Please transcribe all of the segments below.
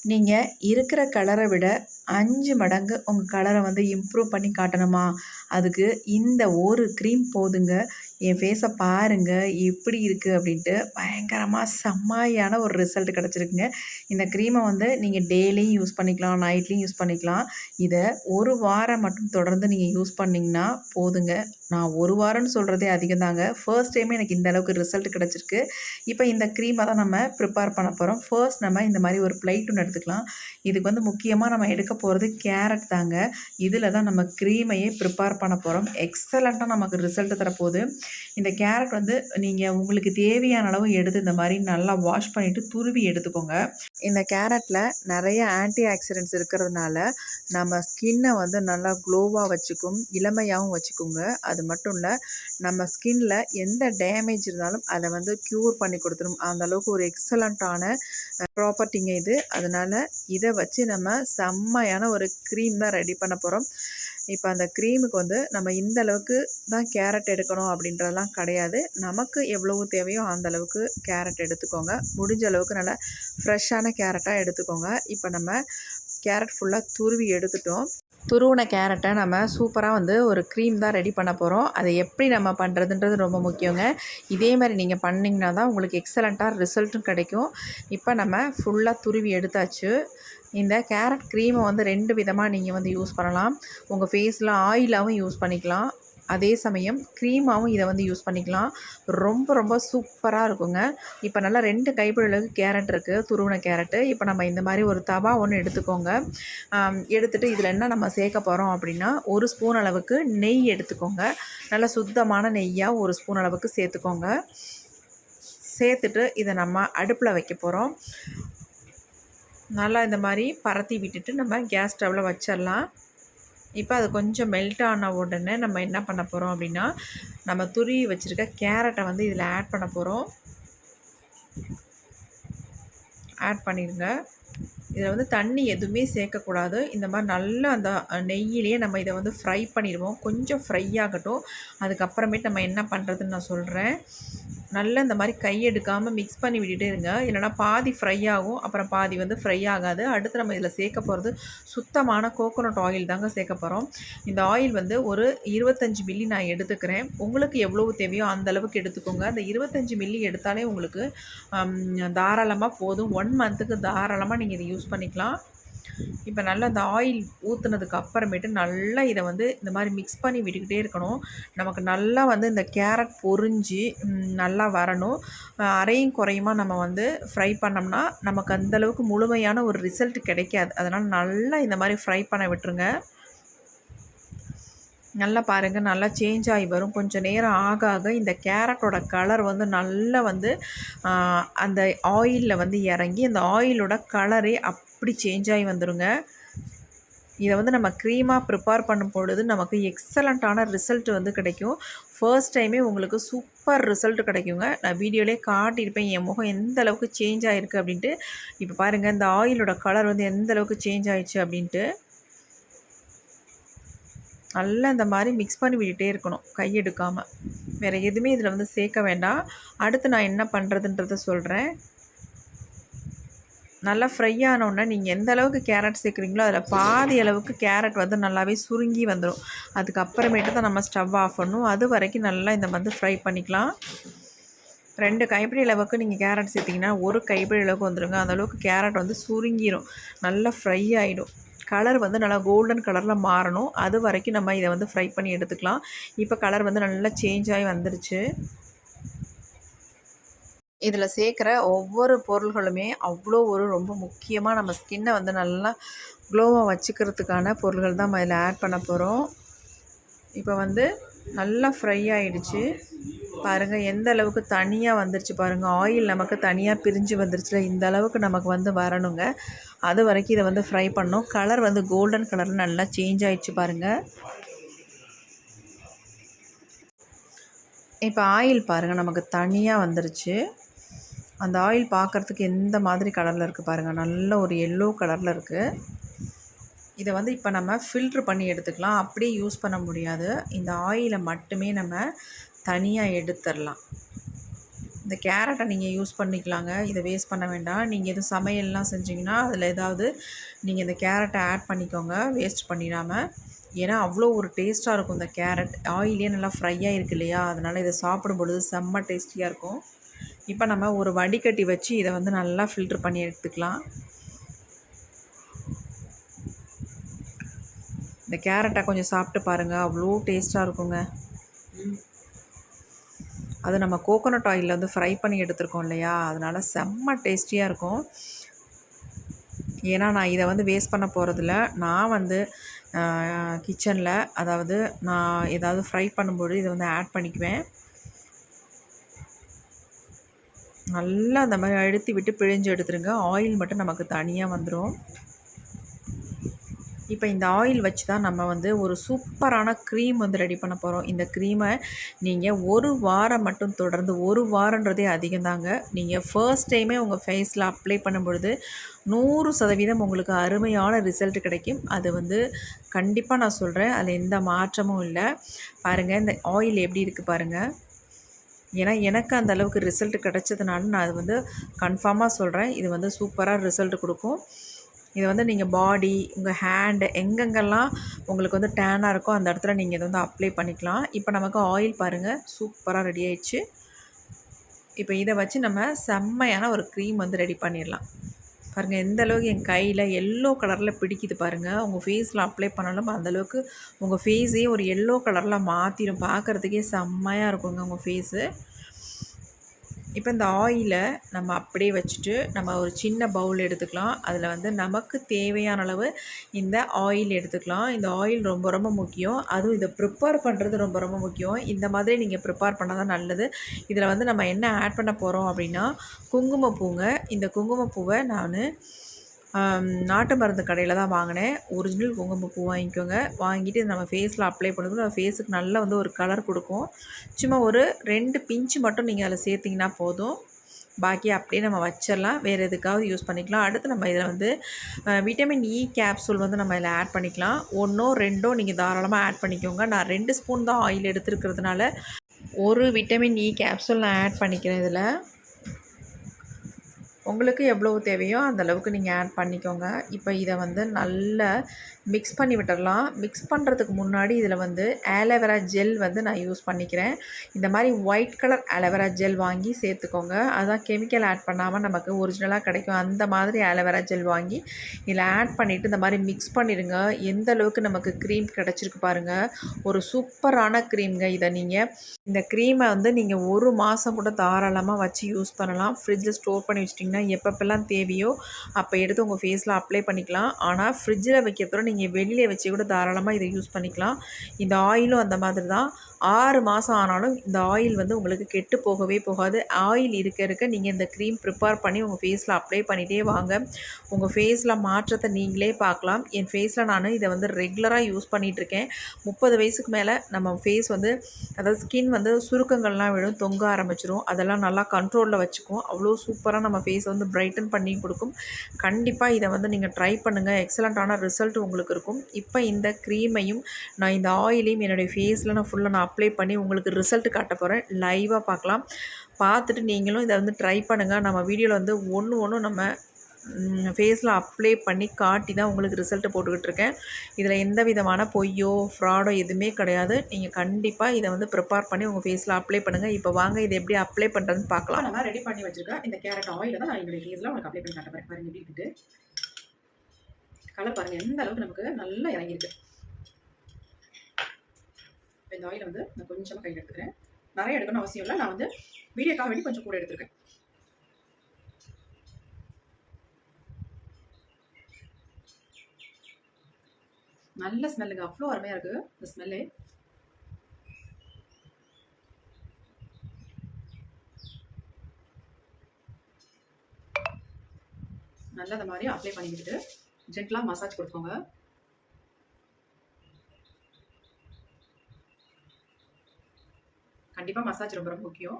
நீங்கள் இருக்கிற கலரை விட அஞ்சு மடங்கு உங்கள் கலரை வந்து இம்ப்ரூவ் பண்ணி காட்டணுமா? அதுக்கு இந்த ஒரு க்ரீம் போதுங்க. என் ஃபேஸை பாருங்கள் எப்படி இருக்குது அப்படின்ட்டு பயங்கரமாக செம்மையான ஒரு ரிசல்ட் கிடச்சிருக்குங்க. இந்த க்ரீமை வந்து நீங்கள் டெய்லியும் யூஸ் பண்ணிக்கலாம் நைட்லேயும் யூஸ் பண்ணிக்கலாம். இதை ஒரு வாரம் மட்டும் தொடர்ந்து நீங்கள் யூஸ் பண்ணிங்கன்னா போதுங்க. நான் ஒரு வாரம்னு சொல்கிறதே அதிகம் தாங்க ஃபர்ஸ்ட் டைமே எனக்கு இந்த அளவுக்கு ரிசல்ட் கிடச்சிருக்கு. இப்போ இந்த க்ரீமை தான் நம்ம ப்ரிப்பேர் பண்ண போகிறோம் ஃபர்ஸ்ட் நம்ம இந்த மாதிரி ஒரு பிளைட் ஒன்று எடுத்துக்கலாம். இதுக்கு வந்து முக்கியமாக நம்ம எடுக்க போகிறது கேரட் தாங்க. இதில் தான் நம்ம க்ரீமையே ப்ரிப்பேர் பண்ண போகிறோம் எக்ஸலண்ட்டாக நமக்கு ரிசல்ட் தரப்போகுது. இந்த கேரட் வந்து நீங்கள் உங்களுக்கு தேவையான அளவு எடுத்து இந்த மாதிரி நல்லா வாஷ் பண்ணிவிட்டு துருவி எடுத்துக்கோங்க. இந்த கேரட்டில் நிறைய ஆன்டி ஆக்சிடென்ட்ஸ் இருக்கிறதுனால நம்ம ஸ்கின்னை வந்து நல்லா க்ளோவாக வச்சுக்கும் இளமையாகவும் வச்சுக்கோங்க. அது மட்டும் இல்லை நம்ம ஸ்கின்ல எந்த டேமேஜ் இருந்தாலும் அதை வந்து க்யூர் பண்ணி கொடுத்துரும். அந்த அளவுக்கு ஒரு எக்ஸலண்ட்டான ப்ராப்பர்ட்டிங்க இது. அதனால் இதை வச்சு நம்ம செம்மையான ஒரு க்ரீம் தான் ரெடி பண்ண போகிறோம் இப்போ அந்த க்ரீமுக்கு வந்து நம்ம இந்த அளவுக்கு தான் கேரட் எடுக்கணும் அப்படின்றதெல்லாம் கிடையாது. நமக்கு எவ்வளவு தேவையோ அந்த அளவுக்கு கேரட் எடுத்துக்கோங்க. முடிஞ்ச அளவுக்கு நல்லா ஃப்ரெஷ்ஷான கேரட்டாக எடுத்துக்கோங்க. இப்போ நம்ம கேரட் ஃபுல்லாக துருவி எடுத்துட்டோம். துருவின கேரட்டை நம்ம சூப்பராக வந்து ஒரு க்ரீம் தான் ரெடி பண்ண போகிறோம் அதை எப்படி நம்ம பண்ணுறதுன்றது ரொம்ப முக்கியங்க. இதே மாதிரி நீங்கள் பண்ணிங்கன்னா தான் உங்களுக்கு எக்ஸலண்ட்டாக ரிசல்ட்டும் கிடைக்கும். இப்போ நம்ம ஃபுல்லாக துருவி எடுத்தாச்சு. இந்த கேரட் க்ரீமை வந்து ரெண்டு விதமாக நீங்கள் வந்து யூஸ் பண்ணலாம். உங்கள் ஃபேஸில் ஆயிலாகவும் யூஸ் பண்ணிக்கலாம். அதே சமயம் க்ரீமாகவும் இதை வந்து யூஸ் பண்ணிக்கலாம். ரொம்ப ரொம்ப சூப்பராக இருக்குங்க. இப்போ நல்லா ரெண்டு கைப்பிடி அளவுக்கு கேரட் இருக்குது துருவின கேரட்டு. இப்போ நம்ம இந்த மாதிரி ஒரு தவா ஒன்று எடுத்துக்கோங்க. எடுத்துகிட்டு இதில் என்ன நம்ம சேர்க்க போகிறோம் அப்படின்னா ஒரு ஸ்பூன் அளவுக்கு நெய் எடுத்துக்கோங்க. நல்லா சுத்தமான நெய்யாக ஒரு ஸ்பூன் அளவுக்கு சேர்த்துக்கோங்க. சேர்த்துட்டு இதை நம்ம அடுப்பில் வைக்க போகிறோம். நல்லா இந்த மாதிரி பரத்தி விட்டுட்டு நம்ம கேஸ் ஸ்டவ்வில் வச்சிடலாம். இப்போ அது கொஞ்சம் மெல்ட் ஆன உடனே நம்ம என்ன பண்ண போகிறோம் அப்படின்னா நம்ம துருவி வச்சுருக்க கேரட்டை வந்து இதில் ஆட் பண்ண போகிறோம் ஆட் பண்ணிடுங்க இதில் வந்து தண்ணி எதுவுமே சேர்க்கக்கூடாது. இந்த மாதிரி நல்லா அந்த நெய்யிலேயே நம்ம இதை வந்து ஃப்ரை பண்ணிடுவோம். கொஞ்சம் ஃப்ரை ஆகட்டும். அதுக்கப்புறமேட்டு நம்ம என்ன பண்ணுறதுன்னு நான் சொல்கிறேன் நல்லா இந்த மாதிரி கை எடுக்காமல் மிக்ஸ் பண்ணி விட்டுட்டே இருங்க. இல்லைனா பாதி ஃப்ரை ஆகும். அப்புறம் பாதி வந்து ஃப்ரை ஆகாது. அடுத்து நம்ம இதில் சேர்க்க போகிறது சுத்தமான கோகோனட் ஆயில் தாங்க சேர்க்க போகிறோம். இந்த ஆயில் வந்து ஒரு இருபத்தஞ்சி மில்லி நான் எடுத்துக்கிறேன். உங்களுக்கு எவ்வளவு தேவையோ அந்த அளவுக்கு எடுத்துக்கோங்க. அந்த இருபத்தஞ்சி மில்லி எடுத்தாலே உங்களுக்கு தாராளமாக போதும். ஒன் மந்த்துக்கு தாராளமாக நீங்கள் இதை யூஸ் பண்ணிக்கலாம். இப்போ நல்லா இந்த ஆயில் ஊற்றுனதுக்கு அப்புறமேட்டு நல்லா இதை வந்து இந்த மாதிரி மிக்ஸ் பண்ணி விட்டுக்கிட்டே இருக்கணும். நமக்கு நல்லா வந்து இந்த கேரட் பொறிஞ்சி நல்லா வரணும். அரையும் குறையுமா நம்ம வந்து ஃப்ரை பண்ணோம்னா நமக்கு அந்தளவுக்கு முழுமையான ஒரு ரிசல்ட் கிடைக்காது. அதனால் நல்லா இந்த மாதிரி ஃப்ரை பண்ண விட்டுருங்க. நல்லா பாருங்கள் நல்லா சேஞ்ச் ஆகி வரும். கொஞ்சம் நேரம் ஆக ஆக இந்த கேரட்டோட கலர் வந்து நல்லா வந்து அந்த ஆயிலில் வந்து இறங்கி அந்த ஆயிலோட கலரே அப்படி சேஞ்ச் ஆகி வந்துடுங்க இதை வந்து நம்ம க்ரீமாக ப்ரிப்பேர் பண்ணும் பொழுது நமக்கு எக்ஸலண்ட்டான ரிசல்ட் வந்து கிடைக்கும். ஃபர்ஸ்ட் டைமே உங்களுக்கு சூப்பர் ரிசல்ட் கிடைக்குங்க. நான் வீடியோலேயே காட்டியிருப்பேன் என் முகம் எந்த அளவுக்கு சேஞ்ச் ஆகிருக்கு அப்படின்ட்டு. இப்போ பாருங்கள் இந்த ஆயிலோட கலர் வந்து எந்த அளவுக்கு சேஞ்ச் ஆயிடுச்சு அப்படின்ட்டு. நல்லா இந்த மாதிரி மிக்ஸ் பண்ணி விட்டுட்டே இருக்கணும் கை எடுக்காமல் வேறு எதுவுமே இதில் வந்து சேர்க்க வேண்டாம். அடுத்து நான் என்ன பண்ணுறதுன்றத சொல்கிறேன் நல்லா ஃப்ரை ஆனோடனே நீங்கள் எந்த அளவுக்கு கேரட் சேர்க்குறீங்களோ அதில் பாதி அளவுக்கு கேரட் வந்து நல்லாவே சுருங்கி வந்துடும் அதுக்கப்புறமேட்டு தான் நம்ம ஸ்டவ் ஆஃப் பண்ணும் அது வரைக்கும் நல்லா இந்த வந்து ஃப்ரை பண்ணிக்கலாம். ரெண்டு கைப்பிடி அளவுக்கு நீங்கள் கேரட் சேர்த்திங்கன்னா ஒரு கைப்பிடி அளவுக்கு வந்துடுங்க அந்தளவுக்கு கேரட் வந்து சுருங்கிடும் நல்லா ஃப்ரை ஆகிடும் கலர் வந்து நல்லா கோல்டன் கலரில் மாறணும். அது வரைக்கும் நம்ம இதை வந்து ஃப்ரை பண்ணி எடுத்துக்கலாம். இப்போ கலர் வந்து நல்லா சேஞ்ச் ஆகி வந்துருச்சு. இதில் சேர்க்குற ஒவ்வொரு பொருள்களுமே அவ்வளோ ஒரு ரொம்ப முக்கியமாக நம்ம ஸ்கின்னை வந்து நல்லா க்ளோவாக வச்சுக்கிறதுக்கான பொருள்கள் தான் நம்ம இதில் ஆட் பண்ண போகிறோம் இப்போ வந்து நல்லா ஃப்ரை ஆகிடுச்சு பாருங்கள் எந்த அளவுக்கு தனியாக வந்துருச்சு பாருங்கள் ஆயில் நமக்கு தனியாக பிரிஞ்சு வந்துருச்சுல இந்த அளவுக்கு நமக்கு வந்து வரணுங்க. அது வரைக்கும் இதை வந்து ஃப்ரை பண்ணோம். கலர் வந்து கோல்டன் கலரில் நல்லா சேஞ்ச் ஆயிடுச்சு பாருங்கள் இப்போ ஆயில் பாருங்கள் நமக்கு தனியாக வந்துருச்சு. அந்த ஆயில் பார்க்குறதுக்கு எந்த மாதிரி கலரில் இருக்குது பாருங்கள் நல்ல ஒரு எல்லோ கலரில் இருக்குது இதை வந்து இப்போ நம்ம ஃபில்ட்ரு பண்ணி எடுத்துக்கலாம். அப்படியே யூஸ் பண்ண முடியாது. இந்த ஆயிலை மட்டுமே நம்ம தனியாக எடுத்துடலாம் இந்த கேரட்டை நீங்கள் யூஸ் பண்ணிக்கலாங்க. இதை வேஸ்ட் பண்ண வேண்டாம். நீங்கள் எதுவும் சமையல்லாம் செஞ்சிங்கன்னா அதில் ஏதாவது நீங்கள் இந்த கேரட்டை ஆட் பண்ணிக்கோங்க. வேஸ்ட் பண்ணிடாமல் ஏன்னா அவ்வளோ ஒரு டேஸ்ட்டாக இருக்கும் இந்த கேரட். ஆயிலே நல்லா ஃப்ரையாக இருக்கு இல்லையா? அதனால் இதை சாப்பிடும் பொழுது செம்ம டேஸ்டியாக இருக்கும். இப்போ நம்ம ஒரு வடிகட்டி வச்சு இதை வந்து நல்லா ஃபில்ட்ரு பண்ணி எடுத்துக்கலாம். இந்த கேரட்டை கொஞ்சம் சாப்பிட்டு பாருங்கள் அவ்வளோ டேஸ்ட்டாக இருக்குங்க. அது நம்ம கோகோனட் ஆயிலில் வந்து ஃப்ரை பண்ணி எடுத்துருக்கோம் இல்லையா? அதனால் செம்ம டேஸ்டியாக இருக்கும். ஏன்னா நான் இதை வந்து வேஸ்ட் பண்ண போகிறதில்ல நான் வந்து கிச்சனில் அதாவது நான் ஏதாவது ஃப்ரை பண்ணும்போது இதை வந்து ஆட் பண்ணிக்குவேன். நல்லா அந்த மாதிரி அழுத்தி விட்டு பிழிஞ்சு எடுத்துருங்க. ஆயில் மட்டும் நமக்கு தனியாக வந்துடும் இப்போ இந்த ஆயில் வச்சு தான் நம்ம வந்து ஒரு சூப்பரான க்ரீம் வந்து ரெடி பண்ண போகிறோம் இந்த க்ரீமை நீங்கள் ஒரு வாரம் மட்டும் தொடர்ந்து ஒரு வாரன்றதே அதிகம்தாங்க நீங்கள் ஃபர்ஸ்ட் டைமே உங்கள் ஃபேஸில் அப்ளை பண்ணும்பொழுது நூறு சதவீதம் உங்களுக்கு அருமையான ரிசல்ட் கிடைக்கும். அது வந்து கண்டிப்பாக நான் சொல்கிறேன் அதில் எந்த மாற்றமும் இல்லை. பாருங்கள் இந்த ஆயில் எப்படி இருக்குது பாருங்கள் ஏன்னா எனக்கு அந்த அளவுக்கு ரிசல்ட் கிடச்சதுனால நான் அது வந்து கன்ஃபார்மாக சொல்கிறேன் இது வந்து சூப்பராக ரிசல்ட் கொடுக்கும். இதை வந்து நீங்கள் பாடி உங்கள் ஹேண்டு எங்கெங்கெல்லாம் உங்களுக்கு வந்து டேனாக இருக்கோ அந்த இடத்துல நீங்கள் இதை வந்து அப்ளை பண்ணிக்கலாம். இப்போ நமக்கு ஆயில் பாருங்கள் சூப்பராக ரெடி ஆயிடுச்சு. இப்போ இதை வச்சு நம்ம செம்மையான ஒரு க்ரீம் வந்து ரெடி பண்ணிடலாம். பாருங்கள் எந்த அளவுக்கு என் கையில் எல்லோ கலரில் பிடிக்குது பாருங்கள் உங்கள் ஃபேஸில் அப்ளை பண்ணாலும் அந்தளவுக்கு உங்கள் ஃபேஸே ஒரு எல்லோ கலரில் மாற்றிடும் பார்க்குறதுக்கே செம்மையாக இருக்குங்க உங்கள் ஃபேஸு இப்போ இந்த ஆயிலை நம்ம அப்படியே வச்சுட்டு நம்ம ஒரு சின்ன பவுல் எடுத்துக்கலாம். அதில் வந்து நமக்கு தேவையான அளவு இந்த ஆயில் எடுத்துக்கலாம். இந்த ஆயில் ரொம்ப ரொம்ப முக்கியம். அதுவும் இதை ப்ரிப்பேர் பண்ணுறது ரொம்ப ரொம்ப முக்கியம். இந்த மாதிரி நீங்கள் ப்ரிப்பேர் பண்ணால் தான் நல்லது. இதில் வந்து நம்ம என்ன ஆட் பண்ண போகிறோம் அப்படின்னா குங்குமப்பூங்க. இந்த குங்குமப்பூவை நான் நாட்டு மருந்து கடையில் தான் வாங்கினேன். ஒரிஜினல் குங்குமப்பூ வாங்கிக்கோங்க. வாங்கிட்டு நம்ம ஃபேஸில் அப்ளை பண்ணுறது நம்ம ஃபேஸுக்கு நல்லா வந்து ஒரு கலர் கொடுக்கும். சும்மா ஒரு ரெண்டு பிஞ்சு மட்டும் நீங்கள் அதில் சேர்த்திங்கன்னா போதும். பாக்கி அப்படியே நம்ம வச்சிடலாம். வேறு எதுக்காவது யூஸ் பண்ணிக்கலாம். அடுத்து நம்ம இதில் வந்து விட்டமின் இ கேப்சூல் வந்து நம்ம இதில் ஆட் பண்ணிக்கலாம். ஒன்றோ ரெண்டோ நீங்கள் தாராளமாக ஆட் பண்ணிக்கோங்க. நான் ரெண்டு ஸ்பூன் தான் ஆயில் எடுத்துருக்கிறதுனால ஒரு விட்டமின் இ கேப்சூல் நான் ஆட் பண்ணிக்கிறேன் இதில். உங்களுக்கு எவ்வளோ தேவையோ அந்த அளவுக்கு நீங்கள் ஆட் பண்ணிக்கோங்க. இப்போ இதை வந்து நல்லா மிக்ஸ் பண்ணி விட்டுடலாம் மிக்ஸ் பண்ணுறதுக்கு முன்னாடி இதில் வந்து ஆலோவேரா ஜெல் வந்து நான் யூஸ் பண்ணிக்கிறேன். இந்த மாதிரி ஒயிட் கலர் ஆலோவேரா ஜெல் வாங்கி சேர்த்துக்கோங்க. அதுதான் கெமிக்கல் ஆட் பண்ணாமல் நமக்கு ஒரிஜினலாக கிடைக்கும். அந்த மாதிரி ஆலோவேரா ஜெல் வாங்கி இதில் ஆட் பண்ணிவிட்டு இந்த மாதிரி மிக்ஸ் பண்ணிடுங்க. எந்த அளவுக்கு நமக்கு க்ரீம் கிடச்சிருக்கு பாருங்கள் ஒரு சூப்பரான க்ரீம்ங்க இதை நீங்கள் இந்த க்ரீமை வந்து நீங்கள் ஒரு மாதம் கூட தாராளமாக வச்சு யூஸ் பண்ணலாம். ஃப்ரிட்ஜில் ஸ்டோர் பண்ணி வச்சிட்டிங்கன்னா பார்த்திங்கன்னா எப்பப்பெல்லாம் தேவையோ அப்போ எடுத்து உங்கள் ஃபேஸில் அப்ளை பண்ணிக்கலாம். ஆனால் ஃப்ரிட்ஜில் வைக்கிறதோட நீங்கள் வெளியில் வச்சு கூட தாராளமாக இதை யூஸ் பண்ணிக்கலாம். இந்த ஆயிலும் அந்த மாதிரி தான். ஆறு மாதம் ஆனாலும் இந்த ஆயில் வந்து உங்களுக்கு கெட்டு போகவே போகாது. ஆயில் இருக்க இருக்க நீங்கள் இந்த க்ரீம் ப்ரிப்பேர் பண்ணி உங்கள் ஃபேஸில் அப்ளை பண்ணிகிட்டே வாங்க. உங்கள் ஃபேஸில் மாற்றத்தை நீங்களே பார்க்கலாம். என் ஃபேஸில் நான் இதை வந்து ரெகுலராக யூஸ் பண்ணிகிட்ருக்கேன் முப்பது வயசுக்கு மேலே நம்ம ஃபேஸ் வந்து அதாவது ஸ்கின் வந்து சுருக்கங்கள்லாம் விடும் தொங்க ஆரம்பிச்சிடும் அதெல்லாம் நல்லா கண்ட்ரோலில் வச்சுக்கும் அவ்வளோ சூப்பராக நம்ம ஃபேஸ் வந்து பிரைட்டன் பண்ணி கொடுக்கும். கண்டிப்பாக இதை வந்து நீங்கள் ட்ரை பண்ணுங்கள் எக்ஸலண்ட்டான ரிசல்ட் உங்களுக்கு இருக்கும். இப்போ இந்த க்ரீமையும் நான் இந்த ஆயிலையும் என்னுடைய ஃபேஸில் நான் ஃபுல்லாக நான் அப்ளை பண்ணி உங்களுக்கு ரிசல்ட் காட்ட போகிறேன் லைவாக பார்க்கலாம். பார்த்துட்டு நீங்களும் இதை வந்து ட்ரை பண்ணுங்கள் நம்ம வீடியோவில் வந்து ஒன்று ஒன்று நம்ம ஃபேஸில் அப்ளை பண்ணி காட்டி தான் உங்களுக்கு ரிசல்ட்டு போட்டுக்கிட்டு இருக்கேன். இதில் எந்த விதமான பொய்யோ ஃப்ராடோ எதுவுமே கிடையாது. நீங்கள் கண்டிப்பாக இதை வந்து ப்ரிப்பேர் பண்ணி உங்கள் ஃபேஸில் அப்ளை பண்ணுங்கள் இப்போ வாங்க இதை எப்படி அப்ளை பண்ணுறதுன்னு பார்க்கலாம். நம்ம ரெடி பண்ணி வச்சுருக்கேன் இந்த கேரட் ஆயில் தான் நான் என்னுடைய ஃபேஸில் உங்களுக்கு அப்ளை பண்ணி காட்ட போகிறேன் பாருங்க எப்படி இருக்குது கலர் பாருங்கள் எந்த அளவுக்கு நமக்கு நல்லா இறங்கியிருக்கு. இந்த ஆயில் வந்து நான் கொஞ்சமாக கையில் எடுத்துக்கிறேன். நிறைய எடுக்கணும் அவசியம் இல்லை. நான் வந்து வீடியோக்காக வேண்டி கொஞ்சம் கூட எடுத்துருக்கேன். நல்ல ஸ்மெல்லுங்க அவ்வளோ அருமையாக இருக்குது இந்த ஸ்மெல்லு நல்லா இந்த மாதிரி அப்ளை பண்ணிக்கிட்டு ஜென்டலாக மசாஜ் கொடுத்துக்கோங்க. கண்டிப்பாக மசாஜ் ரொம்ப ரொம்ப முக்கியம்.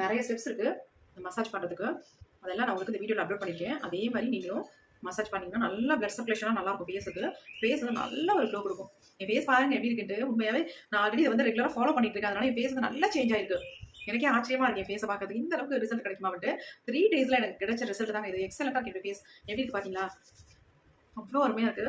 நிறைய ஸ்டெப்ஸ் இருக்குது இந்த மசாஜ் பண்ணுறதுக்கு அதெல்லாம் நான் உங்களுக்கு இந்த வீடியோவில் அப்லோட் பண்ணியிருக்கேன் அதே மாதிரி நீங்களும் மசாஜ் பண்ணிங்கன்னா நல்லா பிளட் சர்க்குலேஷனாக நல்லா இருக்கும் ஃபேஸுக்கு ஃபேஸ் வந்து நல்ல ஒரு க்ளோ கொடுக்கும். என் ஃபேஸ் பாருங்க எப்படி இருக்குன்ட்டு. உண்மையாகவே நான் ஆல்ரெடி இதை வந்து ரெகுலராக ஃபாலோ பண்ணிட்டு இருக்கேன். அதனால என் ஃபேஸ் வந்து நல்லா சேஞ்ச் ஆயிருக்கு. எனக்கே ஆச்சரியமா இருக்கு ஃபேஸ் ஃபேஸை பார்க்கறதுக்கு. இந்த அளவுக்கு ரிசல்ட் கிடைக்குமா வந்துட்டு த்ரீ டேஸ்ல எனக்கு கிடைச்ச ரிசல்ட் தாங்க இது. எக்ஸலண்டா இருக்கு ஃபேஸ் எப்படி இருக்கு பாத்தீங்களா? அவ்வளோ அருமையா இருக்கு.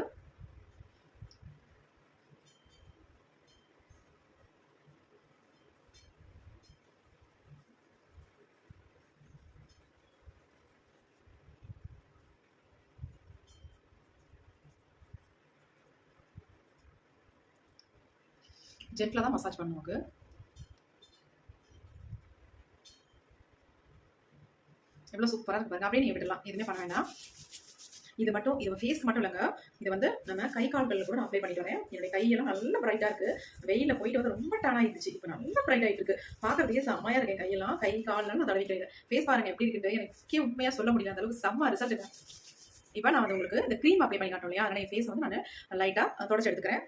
ஜெட்டில் தான் மசாஜ் பண்ணுவாங்க எவ்வளோ சூப்பராக இருக்கு பாருங்க. அப்படியே நீங்கள் விடலாம். எதுவுமே பண்ண வேண்டாம். இது மட்டும் இது ஃபேஸ்க்கு மட்டும் இல்லைங்க. இது வந்து நம்ம கை கால்களில் கூட நான் அப்ளை பண்ணிட்டு வரேன். என்னுடைய கையெல்லாம் நல்ல பிரைட்டாக இருக்குது வெயிலில் போயிட்டு வந்து ரொம்ப டேன் ஆகிடுச்சு இப்போ நல்ல பிரைட் ஆகிட்டு இருக்கு. பார்க்கறதுக்கே செம்மையாக இருக்கேன். கையெல்லாம் கை கால்லாம் நான் தடவிக்கிறேன் ஃபேஸ் பாருங்க எப்படி இருக்குது எனக்கு உண்மையாக சொல்ல முடியல. அந்த அளவுக்கு செம்ம ரிசல்ட் இப்போ நான் வந்து உங்களுக்கு இந்த க்ரீம் அப்ளை பண்ணி காட்டோம் இல்லையா? அதனால் என் ஃபேஸ் வந்து நான் லைட்டாக தொடச்சி எடுத்துக்கிறேன்.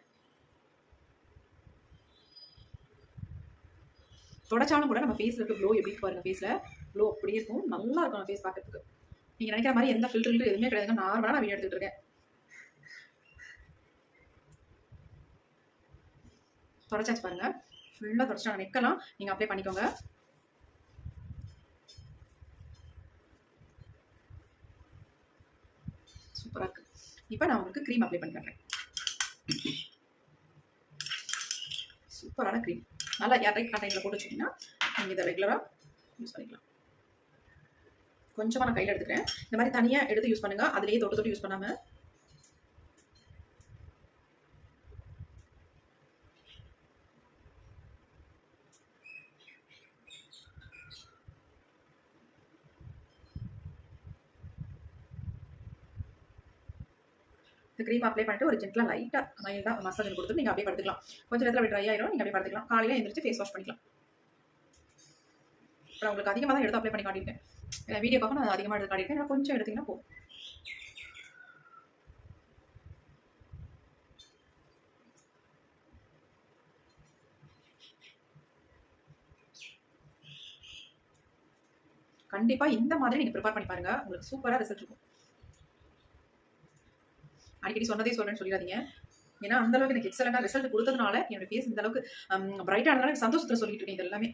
தொடச்சாலும் கூட நம்ம ஃபேஸில் இருக்க க்ளோ எப்படி இருக்கு பாருங்க ஃபேஸில் க்ளோ அப்படியே இருக்கும். நல்லா இருக்கும் ஃபேஸ் பார்க்கறதுக்கு. நீங்கள் நினைக்கிற மாதிரி எந்த ஃபில்டர் எதுவுமே கிடையாதுங்க. நார்மலாக நான் வீடியோ எடுத்துகிட்டு இருக்கேன். தொடச்சாச்சு பாருங்க. ஃபுல்லாக தொடச்சாங்க நெக்கெல்லாம் நீங்கள் அப்ளை பண்ணிக்கோங்க. சூப்பராக இருக்கு. இப்போ நான் உங்களுக்கு க்ரீம் அப்ளை பண்ணி காட்டுறேன். சூப்பரான க்ரீம் நல்லா ஏர்டைட் கண்டெய்னரில் போட்டு வச்சிங்கன்னா நீங்கள் இதை ரெகுலராக யூஸ் பண்ணிக்கலாம். கொஞ்சமாக நான் கையில் எடுத்துக்கிறேன். இந்த மாதிரி தனியாக எடுத்து யூஸ் பண்ணுங்கள் அதுலேயே தொட்டு தொட்டு யூஸ் பண்ணாமல் இந்த க்ரீம் அப்ளை பண்ணிட்டு ஒரு ஜென்ட்லாக லைட்டாக மைல்டாக மசாஜ் கொடுத்து நீங்கள் அப்படியே படுத்துக்கலாம். கொஞ்சம் நேரத்தில் அப்படி ட்ரை ஆயிரும். நீங்கள் அப்படியே படுத்துக்கலாம். காலையில் எழுந்திரிச்சு ஃபேஸ் வாஷ் பண்ணிக்கலாம். அப்புறம் உங்களுக்கு அதிகமாக தான் எடுத்து அப்ளை பண்ணி காட்டியிருக்கேன். ஏன்னா வீடியோ பார்க்க நான் அதிகமாக எடுத்து காட்டியிருக்கேன். நான் கொஞ்சம் எடுத்தீங்கன்னா போதும் கண்டிப்பாக இந்த மாதிரி நீங்கள் ப்ரிப்பேர் பண்ணி பாருங்கள் உங்களுக்கு சூப்பராக ரிசல்ட் இருக்கும். அடிக்கடி சொன்னதே சொல்கிறேன்னு சொல்லிடாதீங்க. ஏன்னா அந்த அளவுக்கு எனக்கு எக்ஸலண்டாக ரிசல்ட் கொடுத்ததுனால என்னோட ஃபேஸ் இந்த அளவுக்கு பிரைட்டானதுனால எனக்கு சந்தோஷத்தில் சொல்லிட்டு இருக்கேன் இது எல்லாமே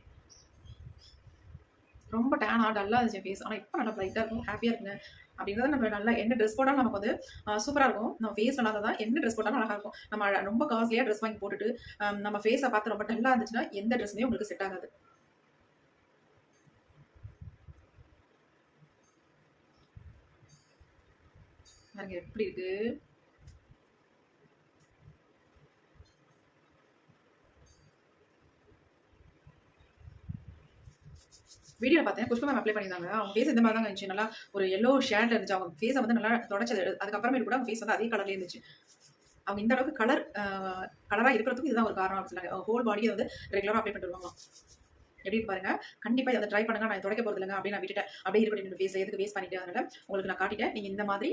ரொம்ப டேனாக டல்லாக இருந்துச்சு ஃபேஸ் ஆனால் இப்போ நல்லா பிரைட்டாக இருக்கும் ஹாப்பியாக இருக்குங்க. அப்படிங்கிறது நம்ம நல்லா என்ன ட்ரெஸ் போட்டாலும் நமக்கு வந்து சூப்பராக இருக்கும். நம்ம ஃபேஸ் நல்லா தான் என்ன ட்ரெஸ் போட்டாலும் அழகாக இருக்கும். நம்ம ரொம்ப காஸ்ட்லியாக ட்ரெஸ் வாங்கி போட்டுட்டு நம்ம ஃபேஸை பார்த்து ரொம்ப டல்லாக இருந்துச்சுன்னா எந்த ட்ரெஸ்ஸுமே உங்களுக்கு செட் ஆகாது. பாருங்க எப்படி இருக்கு? வீடியோவில் பார்த்தேன் புஷ்பா மேம் அப்ளை பண்ணியிருந்தாங்க. அவங்க ஃபேஸ் இந்த மாதிரி தான் இருந்துச்சு. நல்லா ஒரு எல்லோ ஷேட் இருந்துச்சு. அவங்க ஃபேஸை வந்து நல்லா தொடச்சது. அதுக்கப்புறமேட்டு கூட அவங்க ஃபேஸ் வந்து அதே கலர்லேயே இருந்துச்சு. அவங்க இந்த அளவுக்கு கலர் கலராக இருக்கிறதுக்கு இதுதான் ஒரு காரணம் அப்படின்னு சொன்னாங்க ஹோல் பாடியை வந்து ரெகுலராக அப்ளை பண்ணிட்டு வருவாங்க எப்படி பாருங்க? கண்டிப்பாக அதை ட்ரை பண்ணுங்க. நான் தொடக்க போகிறது இல்லைங்க. அப்படின்னு நான் விட்டுட்டேன். அப்படியே இருக்கட்டும் ஃபேஸில் எதுக்கு வேஸ்ட் பண்ணிட்டு அதனால உங்களுக்கு நான் காட்டிட்டேன். நீங்கள் இந்த மாதிரி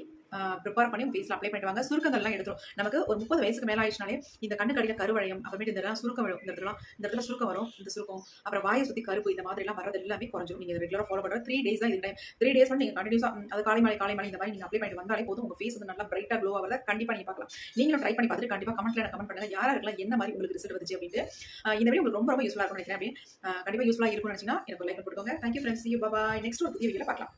ப்ரிப்பேர் பண்ணி உங்கள் ஃபேஸில் அப்ளை பண்ணிட்டு சுருக்கங்கள்லாம் எடுத்துரும். நமக்கு ஒரு முப்பது வயசுக்கு மேலே ஆயிடுச்சுனாலே இந்த கண்ணு கடியில் கருவழையும் அப்புறமேட்டு இதெல்லாம் சுருக்கம் வரும். இந்த இடத்துல இந்த இடத்துல சுருக்கம் வரும். இந்த சுருக்கம். அப்புறம் வாயை சுற்றி கருப்பு இந்த மாதிரிலாம் வரது எல்லாமே குறைஞ்சிரும். நீங்கள் ரெகுலராக ஃபாலோ பண்ணுற த்ரீ டேஸ் தான் இது டைம் த்ரீ டேஸ் வந்து நீங்கள் கண்டினியூஸாக அது காலை மாலை காலை மாலை இந்த மாதிரி நீங்கள் அப்ளை பண்ணிட்டு வந்தாலே போதும். உங்கள் ஃபேஸ் வந்து நல்லா பிரைட்டாக க்ளோ ஆகிறத கண்டிப்பாக நீங்கள் பார்க்கலாம். நீங்களும் ட்ரை பண்ணி பார்த்துட்டு கண்டிப்பாக கமெண்ட்ல கமெண்ட் பண்ணுங்க. யாராக இருக்கலாம் என்ன மாதிரி உங்களுக்கு ரிசல்ட் வந்துச்சு அப்படின்ட்டு இந்த மாதிரி உங்களுக்கு ரொம்ப ரொம்ப யூஸ்ஃபுல்லாக இருக்கும் நினைக்கிறேன் அப்படின்னு கண்டிப்பாக யூஸ்ஃபுல்லாக இருக்கும்னு நினச்சிங்கன்னா எனக்கு லைக் போட்டுக்கோங்க தேங்க்யூ ஃப்ரெண்ட்ஸ் யூ பாபா நெக்ஸ்ட் ஒரு புதிய வீடியோவில் பார்க்கலாம்.